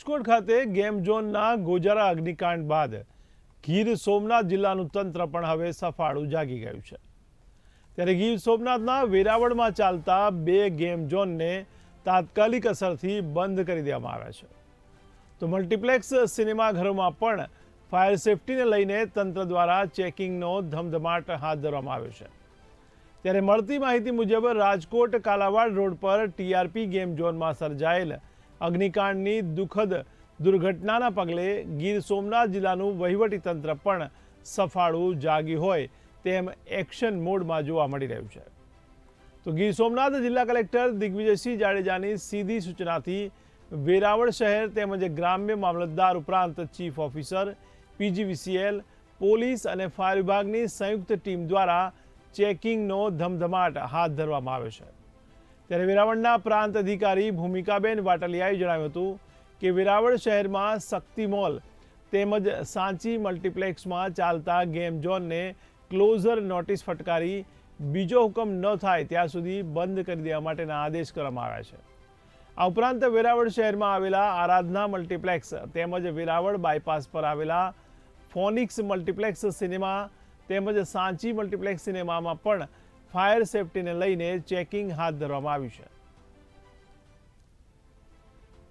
રાજકોટ ખાતે ગેમ ઝોનના ગોજારા અગ્નિકાંડ બાદ ગીર સોમનાથ જિલ્લાનું તંત્ર પણ હવે સફાળું જાગી ગયું છે. ત્યારે ગીર સોમનાથના વેરાવળમાં ચાલતા બે ગેમ ઝોનને તાત્કાલિક અસરથી બંધ કરી દેવામાં આવ્યા છે. તો મલ્ટીપ્લેક્સ સિનેમાઘરોમાં પણ ફાયર સેફટીને લઈને તંત્ર દ્વારા ચેકિંગનો ધમધમાટ હાથ ધરવામાં આવ્યો છે. ત્યારે મળતી માહિતી મુજબ રાજકોટ કાલાવાડ રોડ પર ટીઆરપી ગેમ ઝોનમાં સર્જાયેલ અગ્નિકાંડની દુઃખદ દુર્ઘટનાના પગલે ગીર સોમનાથ જિલ્લાનું વહીવટી તંત્ર પણ સફાળું જાગ્યું હોય તેમ એક્શન મોડમાં જોવા મળી રહ્યું છે. તો ગીર સોમનાથ જિલ્લા કલેક્ટર દિગ્વિજયસિંહ જાડેજાની સીધી સૂચનાથી વેરાવળ શહેર તેમજ ગ્રામ્ય મામલતદાર ઉપરાંત ચીફ ઓફિસર, પીજીવીસીએલ, પોલીસ અને ફાયર વિભાગની સંયુક્ત ટીમ દ્વારા ચેકિંગનો ધમધમાટ હાથ ધરવામાં આવ્યો છે. ત્યારે વેરાવળના પ્રાંત અધિકારી ભૂમિકાબેન વાટલિયાએ જણાવ્યું હતું કે વેરાવળ શહેરમાં શક્તિ મોલ તેમજ સાંચી મલ્ટીપ્લેક્સમાં ચાલતા ગેમ ઝોનને ક્લોઝર નોટિસ ફટકારી બીજો હુકમ ન થાય ત્યાં સુધી બંધ કરી દેવા માટેના આદેશ કરવામાં આવ્યા છે. આ ઉપરાંત વેરાવળ શહેરમાં આવેલા આરાધના મલ્ટીપ્લેક્સ તેમજ વેરાવળ બાયપાસ પર આવેલા ફોનિક્સ મલ્ટીપ્લેક્સ સિનેમા તેમજ સાંચી મલ્ટીપ્લેક્સ સિનેમામાં પણ ફાયર સેફટીને લઈને ચેકિંગ હાથ ધરવામાં આવ્યું છે.